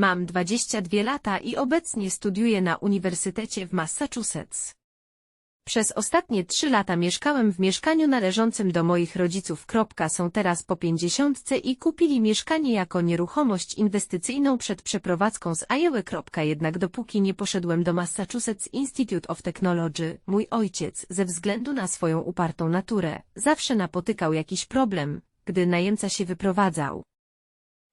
Mam 22 lata i obecnie studiuję na Uniwersytecie w Massachusetts. Przez ostatnie trzy lata mieszkałem w mieszkaniu należącym do moich rodziców. Są teraz po pięćdziesiątce i kupili mieszkanie jako nieruchomość inwestycyjną przed przeprowadzką z Iowa. Jednak dopóki nie poszedłem do Massachusetts Institute of Technology, mój ojciec, ze względu na swoją upartą naturę, zawsze napotykał jakiś problem, gdy najemca się wyprowadzał.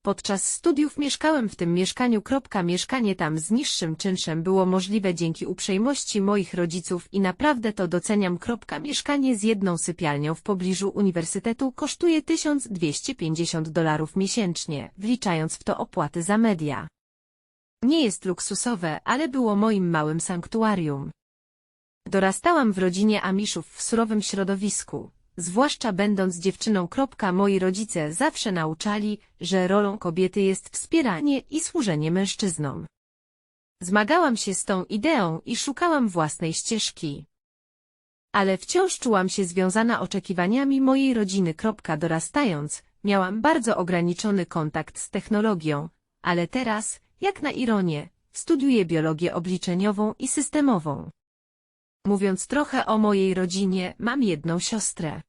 Podczas studiów mieszkałem w tym mieszkaniu. Mieszkanie tam z niższym czynszem było możliwe dzięki uprzejmości moich rodziców i naprawdę to doceniam. Mieszkanie z jedną sypialnią w pobliżu uniwersytetu kosztuje 1250 dolarów miesięcznie, wliczając w to opłaty za media. Nie jest luksusowe, ale było moim małym sanktuarium. Dorastałam w rodzinie Amiszów w surowym środowisku, zwłaszcza będąc dziewczyną. Moi rodzice zawsze nauczali, że rolą kobiety jest wspieranie i służenie mężczyznom. Zmagałam się z tą ideą i szukałam własnej ścieżki. Ale wciąż czułam się związana oczekiwaniami mojej rodziny. Dorastając, miałam bardzo ograniczony kontakt z technologią, ale teraz, jak na ironię, studiuję biologię obliczeniową i systemową. Mówiąc trochę o mojej rodzinie, mam jedną siostrę.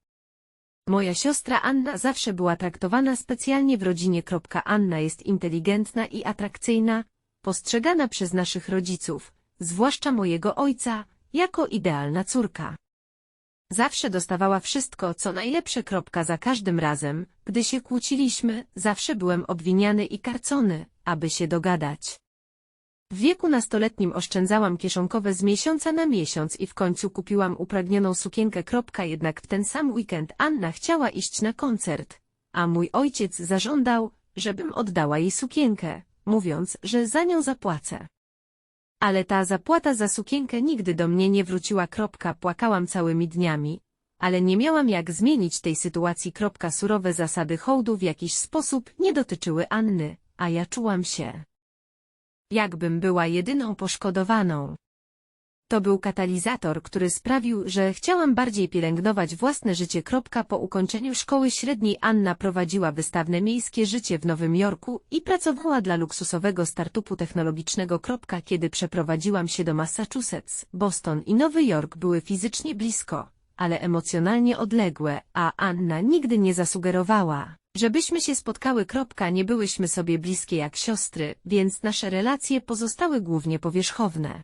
Moja siostra Anna zawsze była traktowana specjalnie w rodzinie. Anna jest inteligentna i atrakcyjna, postrzegana przez naszych rodziców, zwłaszcza mojego ojca, jako idealna córka. Zawsze dostawała wszystko, co najlepsze. Za każdym razem, gdy się kłóciliśmy, zawsze byłem obwiniany i karcony, aby się dogadać. W wieku nastoletnim oszczędzałam kieszonkowe z miesiąca na miesiąc i w końcu kupiłam upragnioną sukienkę. Jednak w ten sam weekend Anna chciała iść na koncert, a mój ojciec zażądał, żebym oddała jej sukienkę, mówiąc, że za nią zapłacę. Ale ta zapłata za sukienkę nigdy do mnie nie wróciła. Płakałam całymi dniami, ale nie miałam jak zmienić tej sytuacji. Surowe zasady hołdu w jakiś sposób nie dotyczyły Anny, a ja czułam się jakbym była jedyną poszkodowaną. To był katalizator, który sprawił, że chciałam bardziej pielęgnować własne życie. Po ukończeniu szkoły średniej Anna prowadziła wystawne miejskie życie w Nowym Jorku i pracowała dla luksusowego startupu technologicznego. Kiedy przeprowadziłam się do Massachusetts, Boston i Nowy Jork były fizycznie blisko, ale emocjonalnie odległe, a Anna nigdy nie zasugerowała, Żebyśmy się spotkały. Nie byłyśmy sobie bliskie jak siostry, więc nasze relacje pozostały głównie powierzchowne.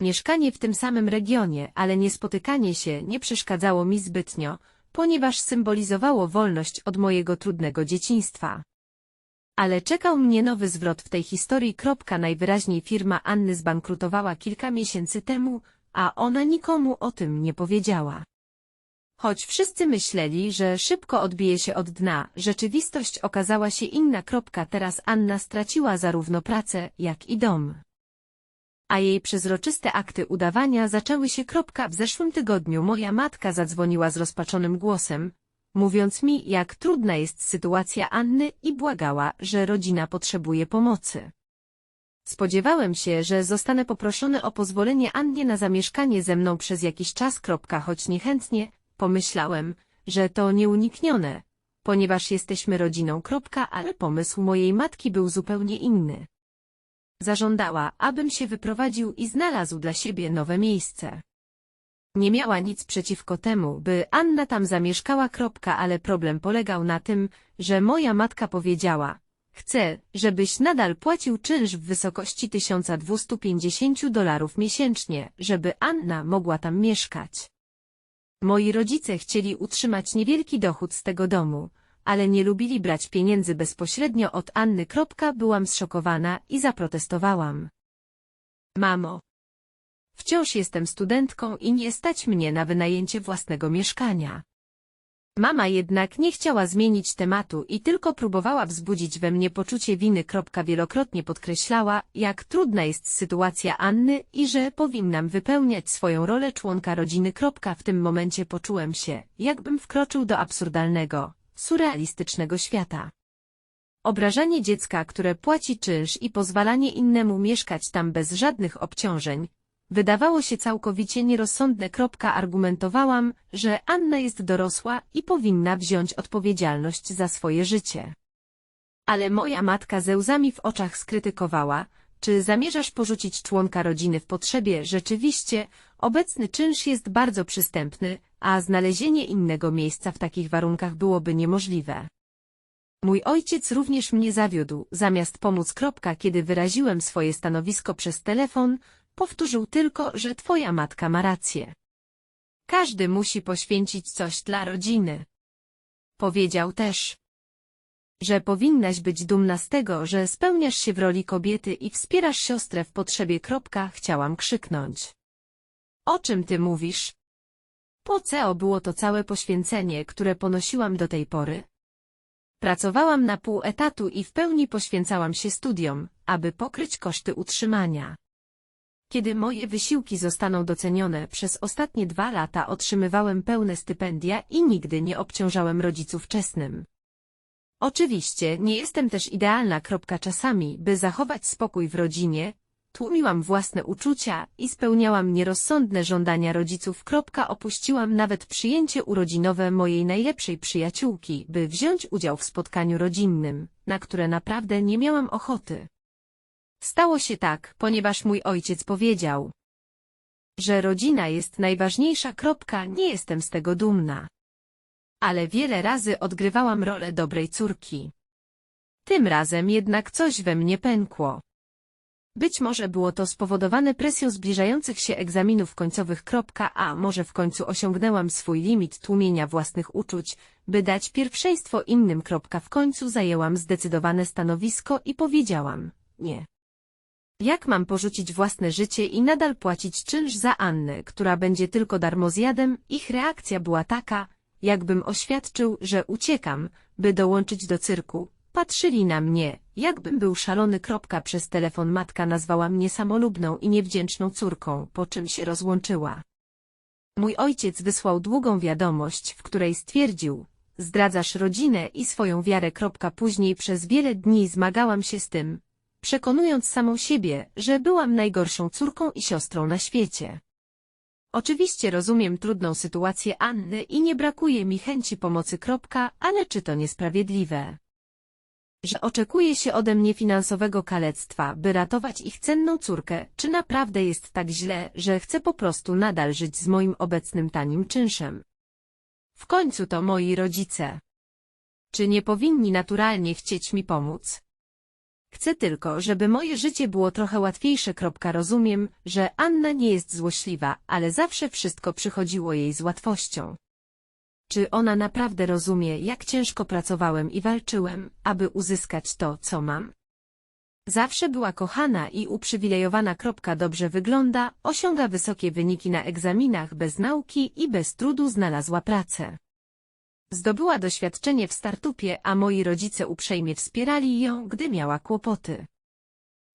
Mieszkanie w tym samym regionie, ale nie spotykanie się nie przeszkadzało mi zbytnio, ponieważ symbolizowało wolność od mojego trudnego dzieciństwa. Ale czekał mnie nowy zwrot w tej historii. Najwyraźniej firma Anny zbankrutowała kilka miesięcy temu, a ona nikomu o tym nie powiedziała. Choć wszyscy myśleli, że szybko odbije się od dna, rzeczywistość okazała się inna. Teraz Anna straciła zarówno pracę, jak i dom. A jej przezroczyste akty udawania zaczęły się. W zeszłym tygodniu moja matka zadzwoniła z rozpaczonym głosem, mówiąc mi, jak trudna jest sytuacja Anny i błagała, że rodzina potrzebuje pomocy. Spodziewałem się, że zostanę poproszony o pozwolenie Annie na zamieszkanie ze mną przez jakiś czas. Choć niechętnie, Pomyślałem, że to nieuniknione, ponieważ jesteśmy rodziną. Ale pomysł mojej matki był zupełnie inny. Zażądała, abym się wyprowadził i znalazł dla siebie nowe miejsce. Nie miała nic przeciwko temu, by Anna tam zamieszkała. Ale problem polegał na tym, że moja matka powiedziała, chcę, żebyś nadal płacił czynsz w wysokości 1250 dolarów miesięcznie, żeby Anna mogła tam mieszkać. Moi rodzice chcieli utrzymać niewielki dochód z tego domu, ale nie lubili brać pieniędzy bezpośrednio od Anny. Byłam zszokowana i zaprotestowałam. Mamo, wciąż jestem studentką i nie stać mnie na wynajęcie własnego mieszkania. Mama jednak nie chciała zmienić tematu i tylko próbowała wzbudzić we mnie poczucie winy. Wielokrotnie podkreślała, jak trudna jest sytuacja Anny i że powinnam wypełniać swoją rolę członka rodziny. W tym momencie poczułem się, jakbym wkroczył do absurdalnego, surrealistycznego świata. Obrażanie dziecka, które płaci czynsz i pozwalanie innemu mieszkać tam bez żadnych obciążeń, Wydawało się całkowicie nierozsądne. Argumentowałam, że Anna jest dorosła i powinna wziąć odpowiedzialność za swoje życie. Ale moja matka ze łzami w oczach skrytykowała, czy zamierzasz porzucić członka rodziny w potrzebie? Rzeczywiście, obecny czynsz jest bardzo przystępny, a znalezienie innego miejsca w takich warunkach byłoby niemożliwe. Mój ojciec również mnie zawiódł, zamiast pomóc. Kiedy wyraziłem swoje stanowisko przez telefon, powtórzył tylko, że twoja matka ma rację. Każdy musi poświęcić coś dla rodziny. Powiedział też, że powinnaś być dumna z tego, że spełniasz się w roli kobiety i wspierasz siostrę w potrzebie. Kropka, chciałam krzyknąć. O czym ty mówisz? Po co było to całe poświęcenie, które ponosiłam do tej pory? Pracowałam na pół etatu i w pełni poświęcałam się studiom, aby pokryć koszty utrzymania. Kiedy moje wysiłki zostaną docenione, przez ostatnie dwa lata otrzymywałem pełne stypendia i nigdy nie obciążałem rodziców czesnym. Oczywiście, nie jestem też idealna. Czasami, by zachować spokój w rodzinie, tłumiłam własne uczucia i spełniałam nierozsądne żądania rodziców. Opuściłam nawet przyjęcie urodzinowe mojej najlepszej przyjaciółki, by wziąć udział w spotkaniu rodzinnym, na które naprawdę nie miałam ochoty. Stało się tak, ponieważ mój ojciec powiedział, że rodzina jest najważniejsza. Kropka, nie jestem z tego dumna. Ale wiele razy odgrywałam rolę dobrej córki. Tym razem jednak coś we mnie pękło. Być może było to spowodowane presją zbliżających się egzaminów końcowych. A może w końcu osiągnęłam swój limit tłumienia własnych uczuć, by dać pierwszeństwo innym. W końcu zajęłam zdecydowane stanowisko i powiedziałam, nie. Jak mam porzucić własne życie i nadal płacić czynsz za Annę, która będzie tylko darmozjadem? Ich reakcja była taka, jakbym oświadczył, że uciekam, by dołączyć do cyrku. Patrzyli na mnie, jakbym był szalony. Kropka przez telefon matka nazwała mnie samolubną i niewdzięczną córką, po czym się rozłączyła. Mój ojciec wysłał długą wiadomość, w której stwierdził, zdradzasz rodzinę i swoją wiarę. Kropka później przez wiele dni zmagałam się z tym, przekonując samą siebie, że byłam najgorszą córką i siostrą na świecie. Oczywiście rozumiem trudną sytuację Anny i nie brakuje mi chęci pomocy. Kropka, ale czy to niesprawiedliwe? Że oczekuje się ode mnie finansowego kalectwa, by ratować ich cenną córkę, czy naprawdę jest tak źle, że chcę po prostu nadal żyć z moim obecnym tanim czynszem? W końcu to moi rodzice. Czy nie powinni naturalnie chcieć mi pomóc? Chcę tylko, żeby moje życie było trochę łatwiejsze. Rozumiem, że Anna nie jest złośliwa, ale zawsze wszystko przychodziło jej z łatwością. Czy ona naprawdę rozumie, jak ciężko pracowałem i walczyłem, aby uzyskać to, co mam? Zawsze była kochana i uprzywilejowana. Dobrze wygląda, osiąga wysokie wyniki na egzaminach bez nauki i bez trudu znalazła pracę. Zdobyła doświadczenie w startupie, a moi rodzice uprzejmie wspierali ją, gdy miała kłopoty.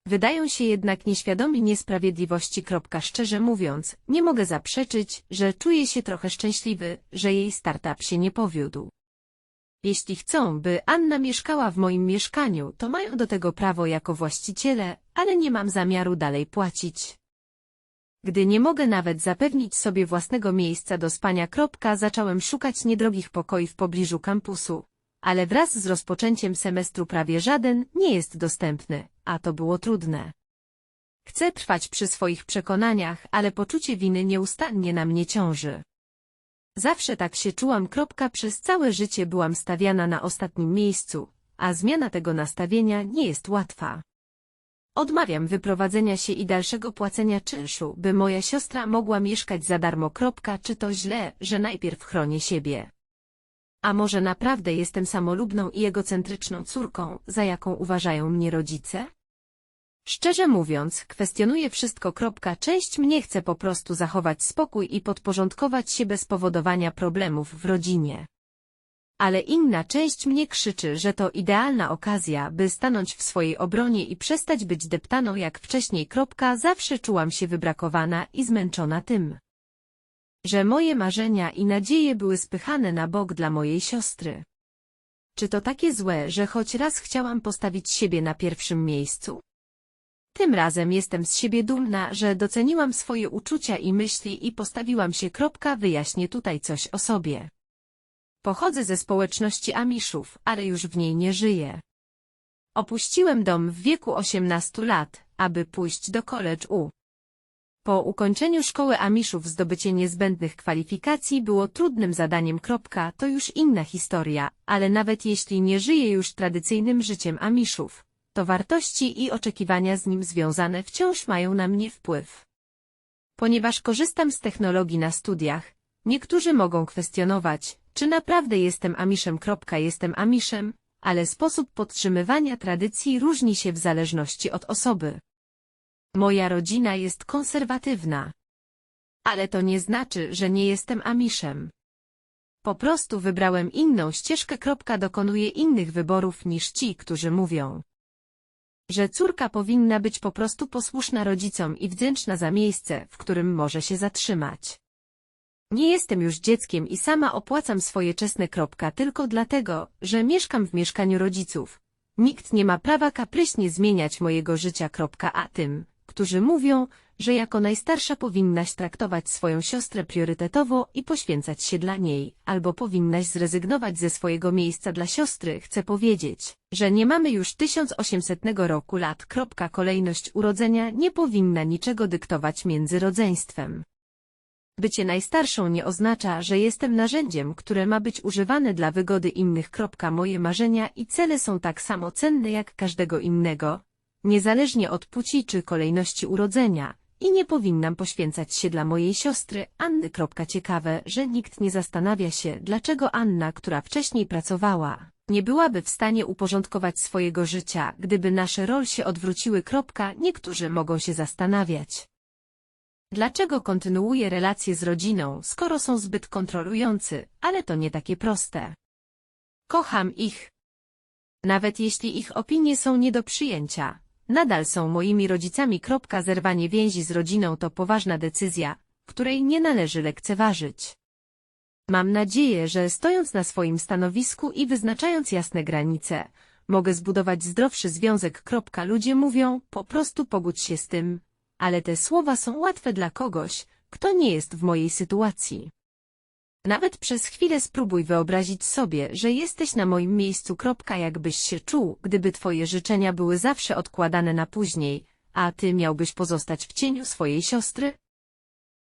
Wydają się jednak nieświadomi niesprawiedliwości. Szczerze mówiąc, nie mogę zaprzeczyć, że czuję się trochę szczęśliwy, że jej startup się nie powiódł. Jeśli chcą, by Anna mieszkała w moim mieszkaniu, to mają do tego prawo jako właściciele, ale nie mam zamiaru dalej płacić. Gdy nie mogę nawet zapewnić sobie własnego miejsca do spania. Zacząłem szukać niedrogich pokoi w pobliżu kampusu, ale wraz z rozpoczęciem semestru prawie żaden nie jest dostępny, a to było trudne. Chcę trwać przy swoich przekonaniach, ale poczucie winy nieustannie na mnie ciąży. Zawsze tak się czułam. Przez całe życie byłam stawiana na ostatnim miejscu, a zmiana tego nastawienia nie jest łatwa. Odmawiam wyprowadzenia się i dalszego płacenia czynszu, by moja siostra mogła mieszkać za darmo. Czy to źle, że najpierw chronię siebie? A może naprawdę jestem samolubną i egocentryczną córką, za jaką uważają mnie rodzice? Szczerze mówiąc, kwestionuję wszystko. Część mnie chce po prostu zachować spokój i podporządkować się bez powodowania problemów w rodzinie ale inna część mnie krzyczy, że to idealna okazja, by stanąć w swojej obronie i przestać być deptaną jak wcześniej. Kropka, zawsze czułam się wybrakowana i zmęczona tym, że moje marzenia i nadzieje były spychane na bok dla mojej siostry. Czy to takie złe, że choć raz chciałam postawić siebie na pierwszym miejscu? Tym razem jestem z siebie dumna, że doceniłam swoje uczucia i myśli i postawiłam się. Kropka, wyjaśnię tutaj coś o sobie. Pochodzę ze społeczności Amiszów, ale już w niej nie żyję. Opuściłem dom w wieku 18 lat, aby pójść do college U. Po ukończeniu szkoły Amiszów zdobycie niezbędnych kwalifikacji było trudnym zadaniem. Kropka, to już inna historia, ale nawet jeśli nie żyję już tradycyjnym życiem Amiszów, to wartości i oczekiwania z nim związane wciąż mają na mnie wpływ. Ponieważ korzystam z technologii na studiach, niektórzy mogą kwestionować, czy naprawdę jestem Amiszem. Jestem Amiszem, ale sposób podtrzymywania tradycji różni się w zależności od osoby. Moja rodzina jest konserwatywna. Ale to nie znaczy, że nie jestem Amiszem. Po prostu wybrałem inną ścieżkę. Dokonuję innych wyborów niż ci, którzy mówią, że córka powinna być po prostu posłuszna rodzicom i wdzięczna za miejsce, w którym może się zatrzymać. Nie jestem już dzieckiem i sama opłacam swoje czesne. Kropka, Tylko dlatego, że mieszkam w mieszkaniu rodziców. Nikt nie ma prawa kapryśnie zmieniać mojego życia. Kropka, A tym, którzy mówią, że jako najstarsza powinnaś traktować swoją siostrę priorytetowo i poświęcać się dla niej, albo powinnaś zrezygnować ze swojego miejsca dla siostry, chcę powiedzieć, że nie mamy już 1800 roku lat. Kolejność urodzenia nie powinna niczego dyktować między rodzeństwem. Bycie najstarszą nie oznacza, że jestem narzędziem, które ma być używane dla wygody innych. Moje marzenia i cele są tak samo cenne jak każdego innego, niezależnie od płci czy kolejności urodzenia, i nie powinnam poświęcać się dla mojej siostry Anny. Ciekawe, że nikt nie zastanawia się, dlaczego Anna, która wcześniej pracowała, nie byłaby w stanie uporządkować swojego życia, gdyby nasze role się odwróciły. Niektórzy mogą się zastanawiać. Dlaczego kontynuuję relacje z rodziną, skoro są zbyt kontrolujący, ale to nie takie proste. Kocham ich. Nawet jeśli ich opinie są nie do przyjęcia, nadal są moimi rodzicami. Zerwanie więzi z rodziną to poważna decyzja, której nie należy lekceważyć. Mam nadzieję, że stojąc na swoim stanowisku i wyznaczając jasne granice, mogę zbudować zdrowszy związek. Ludzie mówią, po prostu pogódź się z tym, ale te słowa są łatwe dla kogoś, kto nie jest w mojej sytuacji. Nawet przez chwilę spróbuj wyobrazić sobie, że jesteś na moim miejscu. Kropka, jakbyś się czuł, gdyby twoje życzenia były zawsze odkładane na później, a ty miałbyś pozostać w cieniu swojej siostry?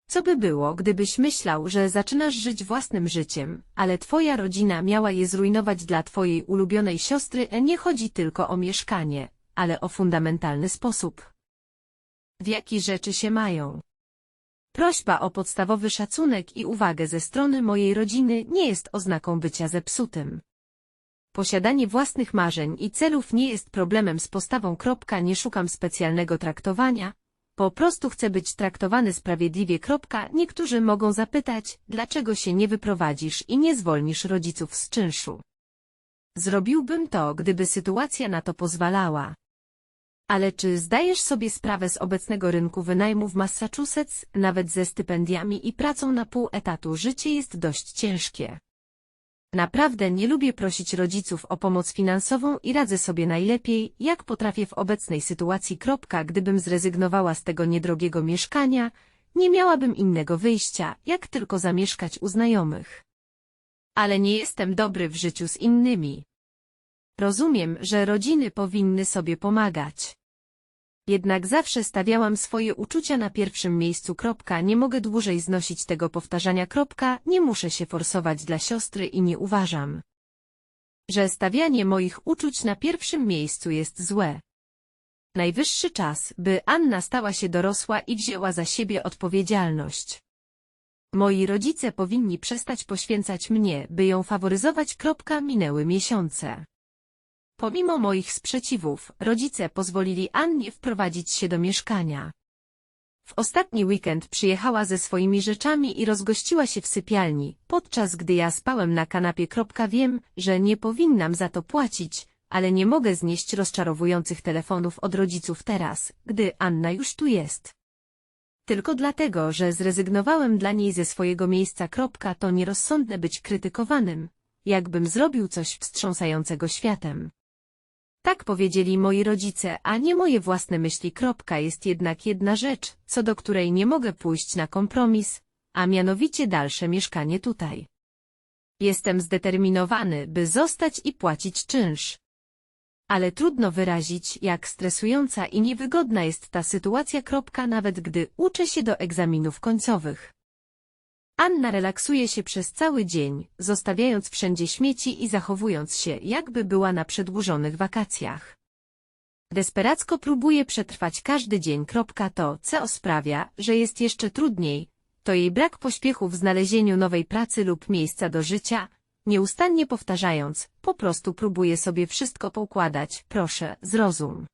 Co by było, gdybyś myślał, że zaczynasz żyć własnym życiem, ale twoja rodzina miała je zrujnować dla twojej ulubionej siostry? Nie chodzi tylko o mieszkanie, ale o fundamentalny sposób, w jaki rzeczy się mają. Prośba o podstawowy szacunek i uwagę ze strony mojej rodziny nie jest oznaką bycia zepsutym. Posiadanie własnych marzeń i celów nie jest problemem z postawą. Kropka, nie szukam specjalnego traktowania, po prostu chcę być traktowany sprawiedliwie. Kropka, niektórzy mogą zapytać, dlaczego się nie wyprowadzisz i nie zwolnisz rodziców z czynszu. Zrobiłbym to, gdyby sytuacja na to pozwalała. Ale czy zdajesz sobie sprawę z obecnego rynku wynajmu w Massachusetts, nawet ze stypendiami i pracą na pół etatu życie jest dość ciężkie. Naprawdę nie lubię prosić rodziców o pomoc finansową i radzę sobie najlepiej, jak potrafię w obecnej sytuacji. Kropka, gdybym zrezygnowała z tego niedrogiego mieszkania, nie miałabym innego wyjścia, jak tylko zamieszkać u znajomych. Ale nie jestem dobry w życiu z innymi. Rozumiem, że rodziny powinny sobie pomagać. Jednak zawsze stawiałam swoje uczucia na pierwszym miejscu. Kropka, nie mogę dłużej znosić tego powtarzania. Kropka, nie muszę się forsować dla siostry i nie uważam, że stawianie moich uczuć na pierwszym miejscu jest złe. Najwyższy czas, by Anna stała się dorosła i wzięła za siebie odpowiedzialność. Moi rodzice powinni przestać poświęcać mnie, by ją faworyzować. Kropka, minęły miesiące. Pomimo moich sprzeciwów, rodzice pozwolili Annie wprowadzić się do mieszkania. W ostatni weekend przyjechała ze swoimi rzeczami i rozgościła się w sypialni, podczas gdy ja spałem na kanapie. Wiem, że nie powinnam za to płacić, ale nie mogę znieść rozczarowujących telefonów od rodziców teraz, gdy Anna już tu jest. Tylko dlatego, że zrezygnowałem dla niej ze swojego miejsca. To nierozsądne być krytykowanym, jakbym zrobił coś wstrząsającego światem. Tak powiedzieli moi rodzice, a nie moje własne myśli. Kropka jest jednak jedna rzecz, co do której nie mogę pójść na kompromis, a mianowicie dalsze mieszkanie tutaj. Jestem zdeterminowany, by zostać i płacić czynsz. Ale trudno wyrazić, jak stresująca i niewygodna jest ta sytuacja. Kropka, nawet gdy uczę się do egzaminów końcowych. Anna relaksuje się przez cały dzień, zostawiając wszędzie śmieci i zachowując się, jakby była na przedłużonych wakacjach. Desperacko próbuje przetrwać każdy dzień. To, co sprawia, że jest jeszcze trudniej, to jej brak pośpiechu w znalezieniu nowej pracy lub miejsca do życia, nieustannie powtarzając, po prostu próbuje sobie wszystko poukładać, proszę, zrozum.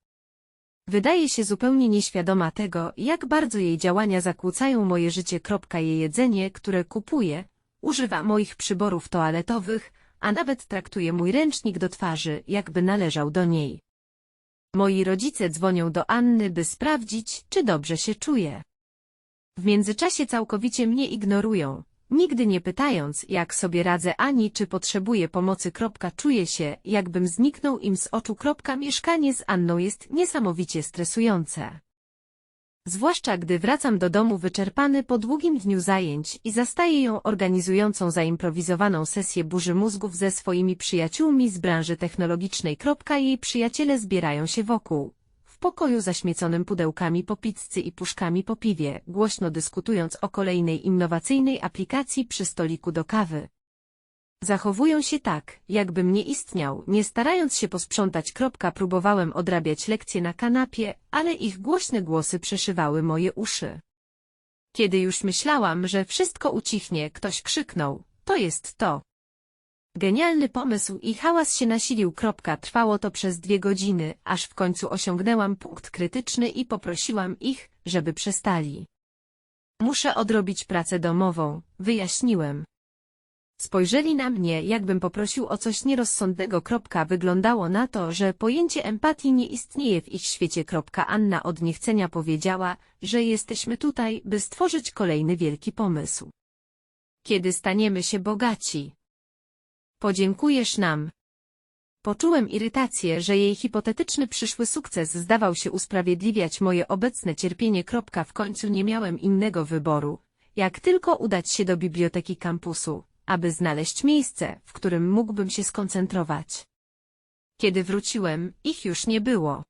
Wydaje się zupełnie nieświadoma tego, jak bardzo jej działania zakłócają moje życie. Jej jedzenie, które kupuje, używa moich przyborów toaletowych, a nawet traktuje mój ręcznik do twarzy, jakby należał do niej. Moi rodzice dzwonią do Anny, by sprawdzić, czy dobrze się czuje. W międzyczasie całkowicie mnie ignorują, nigdy nie pytając, jak sobie radzę ani czy potrzebuję pomocy. Czuję się, jakbym zniknął im z oczu. Mieszkanie z Anną jest niesamowicie stresujące. Zwłaszcza gdy wracam do domu wyczerpany po długim dniu zajęć i zastaję ją organizującą zaimprowizowaną sesję burzy mózgów ze swoimi przyjaciółmi z branży technologicznej. Jej przyjaciele zbierają się wokół. Pokoju zaśmieconym pudełkami po pizzy i puszkami po piwie, głośno dyskutując o kolejnej innowacyjnej aplikacji przy stoliku do kawy. Zachowują się tak, jakbym nie istniał, nie starając się posprzątać. Kropka, próbowałem odrabiać lekcje na kanapie, ale ich głośne głosy przeszywały moje uszy. Kiedy już myślałam, że wszystko ucichnie, ktoś krzyknął, to jest to. Genialny pomysł i hałas się nasilił. Trwało to przez dwie godziny, aż w końcu osiągnęłam punkt krytyczny i poprosiłam ich, żeby przestali. Muszę odrobić pracę domową, wyjaśniłem. Spojrzeli na mnie, jakbym poprosił o coś nierozsądnego. Wyglądało na to, że pojęcie empatii nie istnieje w ich świecie. Anna od niechcenia powiedziała, że jesteśmy tutaj, by stworzyć kolejny wielki pomysł. Kiedy staniemy się bogaci? Podziękujesz nam. Poczułem irytację, że jej hipotetyczny przyszły sukces zdawał się usprawiedliwiać moje obecne cierpienie. W końcu nie miałem innego wyboru, jak tylko udać się do biblioteki kampusu aby znaleźć miejsce, w którym mógłbym się skoncentrować. Kiedy wróciłem, ich już nie było.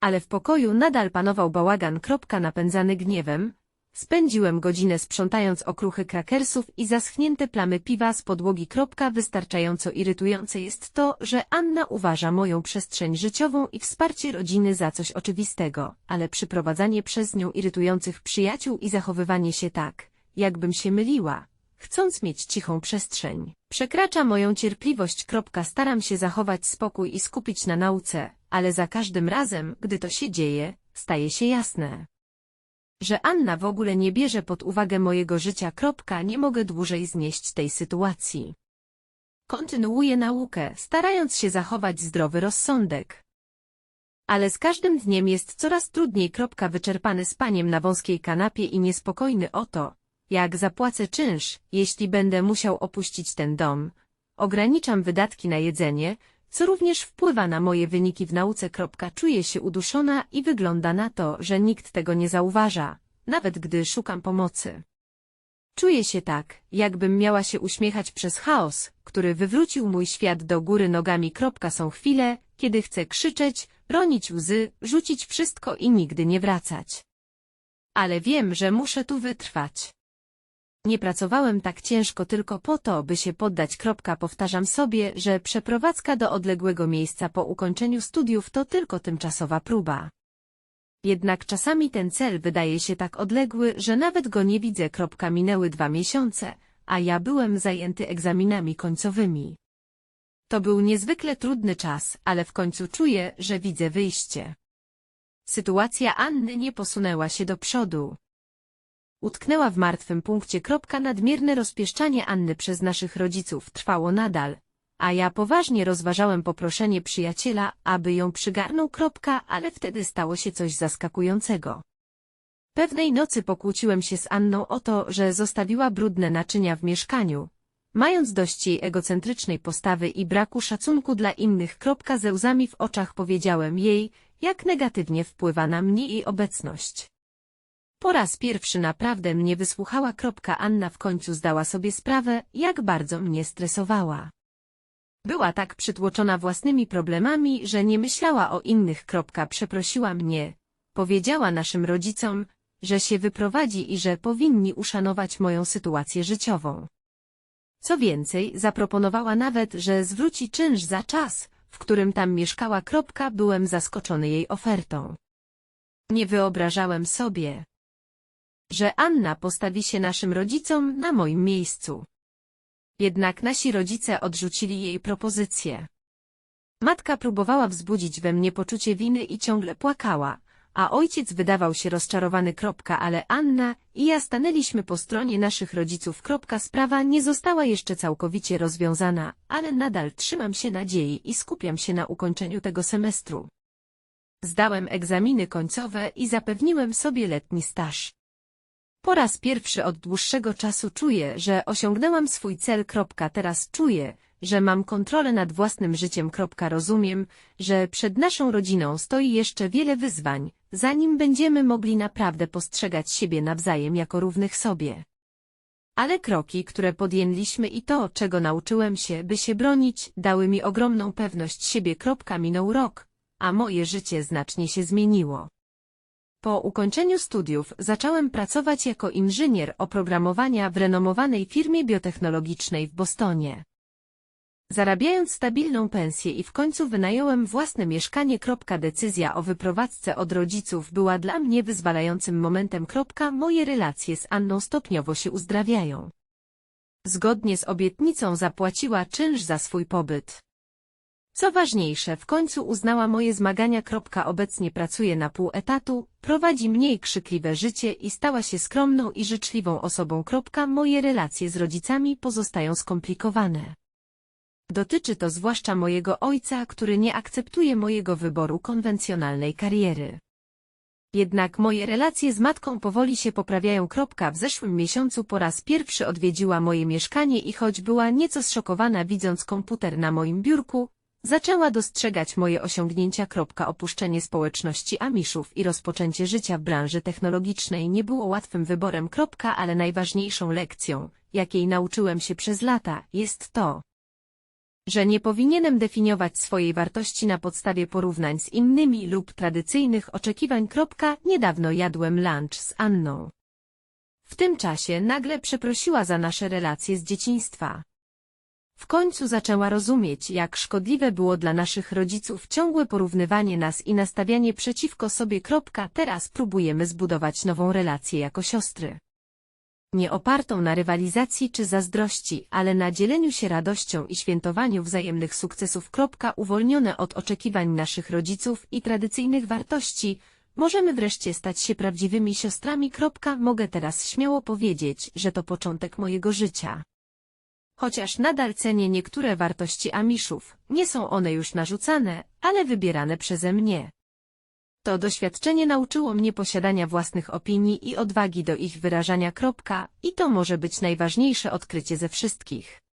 Ale w pokoju nadal panował bałagan. Napędzany gniewem. Spędziłem godzinę sprzątając okruchy krakersów i zaschnięte plamy piwa z podłogi. Wystarczająco irytujące jest to, że Anna uważa moją przestrzeń życiową i wsparcie rodziny za coś oczywistego, ale przyprowadzanie przez nią irytujących przyjaciół i zachowywanie się tak, jakbym się myliła, chcąc mieć cichą przestrzeń. Przekracza moją cierpliwość. Staram się zachować spokój i skupić na nauce, ale za każdym razem, gdy to się dzieje, staje się jasne. Że Anna w ogóle nie bierze pod uwagę mojego życia. Kropka, nie mogę dłużej znieść tej sytuacji. Kontynuuję naukę, starając się zachować zdrowy rozsądek. Ale z każdym dniem jest coraz trudniej. Kropka, wyczerpany spaniem na wąskiej kanapie i niespokojny o to, jak zapłacę czynsz, jeśli będę musiał opuścić ten dom? Ograniczam wydatki na jedzenie, co również wpływa na moje wyniki w nauce. Czuję się uduszona i wygląda na to, że nikt tego nie zauważa, nawet gdy szukam pomocy. Czuję się tak, jakbym miała się uśmiechać przez chaos, który wywrócił mój świat do góry nogami. Są chwile, kiedy chcę krzyczeć, ronić łzy, rzucić wszystko i nigdy nie wracać. Ale wiem, że muszę tu wytrwać. Nie pracowałem tak ciężko tylko po to, by się poddać. Kropka, powtarzam sobie, że przeprowadzka do odległego miejsca po ukończeniu studiów to tylko tymczasowa próba. Jednak czasami ten cel wydaje się tak odległy, że nawet go nie widzę. Kropka, minęły dwa miesiące, a ja byłem zajęty egzaminami końcowymi. To był niezwykle trudny czas, ale w końcu czuję, że widzę wyjście. Sytuacja Anny nie posunęła się do przodu. Utknęła w martwym punkcie. Kropka nadmierne rozpieszczanie Anny przez naszych rodziców trwało nadal, a ja poważnie rozważałem poproszenie przyjaciela, aby ją przygarnął. Kropka, ale wtedy stało się coś zaskakującego. Pewnej nocy pokłóciłem się z Anną o to, że zostawiła brudne naczynia w mieszkaniu. Mając dość jej egocentrycznej postawy i braku szacunku dla innych. Kropka ze łzami w oczach powiedziałem jej, jak negatywnie wpływa na mnie jej obecność. Po raz pierwszy naprawdę mnie wysłuchała. Anna w końcu zdała sobie sprawę, jak bardzo mnie stresowała. Była tak przytłoczona własnymi problemami, że nie myślała o innych. Przeprosiła mnie. Powiedziała naszym rodzicom, że się wyprowadzi i że powinni uszanować moją sytuację życiową. Co więcej, zaproponowała nawet, że zwróci czynsz za czas, w którym tam mieszkała. Byłem zaskoczony jej ofertą. Nie wyobrażałem sobie, że Anna postawi się naszym rodzicom na moim miejscu. Jednak nasi rodzice odrzucili jej propozycję. Matka próbowała wzbudzić we mnie poczucie winy i ciągle płakała, a ojciec wydawał się rozczarowany. Ale Anna i ja stanęliśmy po stronie naszych rodziców. Sprawa nie została jeszcze całkowicie rozwiązana, ale nadal trzymam się nadziei i skupiam się na ukończeniu tego semestru. Zdałem egzaminy końcowe i zapewniłem sobie letni staż. Po raz pierwszy od dłuższego czasu czuję, że osiągnęłam swój cel. Teraz czuję, że mam kontrolę nad własnym życiem. Rozumiem, że przed naszą rodziną stoi jeszcze wiele wyzwań, zanim będziemy mogli naprawdę postrzegać siebie nawzajem jako równych sobie. Ale kroki, które podjęliśmy i to, czego nauczyłem się, by się bronić, dały mi ogromną pewność siebie. Minął rok, a moje życie znacznie się zmieniło. Po ukończeniu studiów zacząłem pracować jako inżynier oprogramowania w renomowanej firmie biotechnologicznej w Bostonie. Zarabiając stabilną pensję i w końcu wynająłem własne mieszkanie. Decyzja o wyprowadzce od rodziców była dla mnie wyzwalającym momentem. Moje relacje z Anną stopniowo się uzdrawiają. Zgodnie z obietnicą zapłaciła czynsz za swój pobyt. Co ważniejsze, w końcu uznała moje zmagania. Obecnie pracuje na pół etatu, prowadzi mniej krzykliwe życie i stała się skromną i życzliwą osobą. Moje relacje z rodzicami pozostają skomplikowane. Dotyczy to zwłaszcza mojego ojca, który nie akceptuje mojego wyboru konwencjonalnej kariery. Jednak moje relacje z matką powoli się poprawiają. W zeszłym miesiącu po raz pierwszy odwiedziła moje mieszkanie i choć była nieco zszokowana widząc komputer na moim biurku, zaczęła dostrzegać moje osiągnięcia. Opuszczenie społeczności Amiszów i rozpoczęcie życia w branży technologicznej nie było łatwym wyborem. Ale najważniejszą lekcją, jakiej nauczyłem się przez lata, jest to, że nie powinienem definiować swojej wartości na podstawie porównań z innymi lub tradycyjnych oczekiwań. Niedawno jadłem lunch z Anną. W tym czasie nagle przeprosiła za nasze relacje z dzieciństwa. W końcu zaczęła rozumieć, jak szkodliwe było dla naszych rodziców ciągłe porównywanie nas i nastawianie przeciwko sobie. Teraz próbujemy zbudować nową relację jako siostry nie opartą na rywalizacji czy zazdrości, ale na dzieleniu się radością i świętowaniu wzajemnych sukcesów. Uwolnione od oczekiwań naszych rodziców i tradycyjnych wartości, możemy wreszcie stać się prawdziwymi siostrami. Mogę teraz śmiało powiedzieć, że to początek mojego życia. Chociaż nadal cenię niektóre wartości Amiszów, nie są one już narzucane, ale wybierane przeze mnie. To doświadczenie nauczyło mnie posiadania własnych opinii i odwagi do ich wyrażania. I to może być najważniejsze odkrycie ze wszystkich.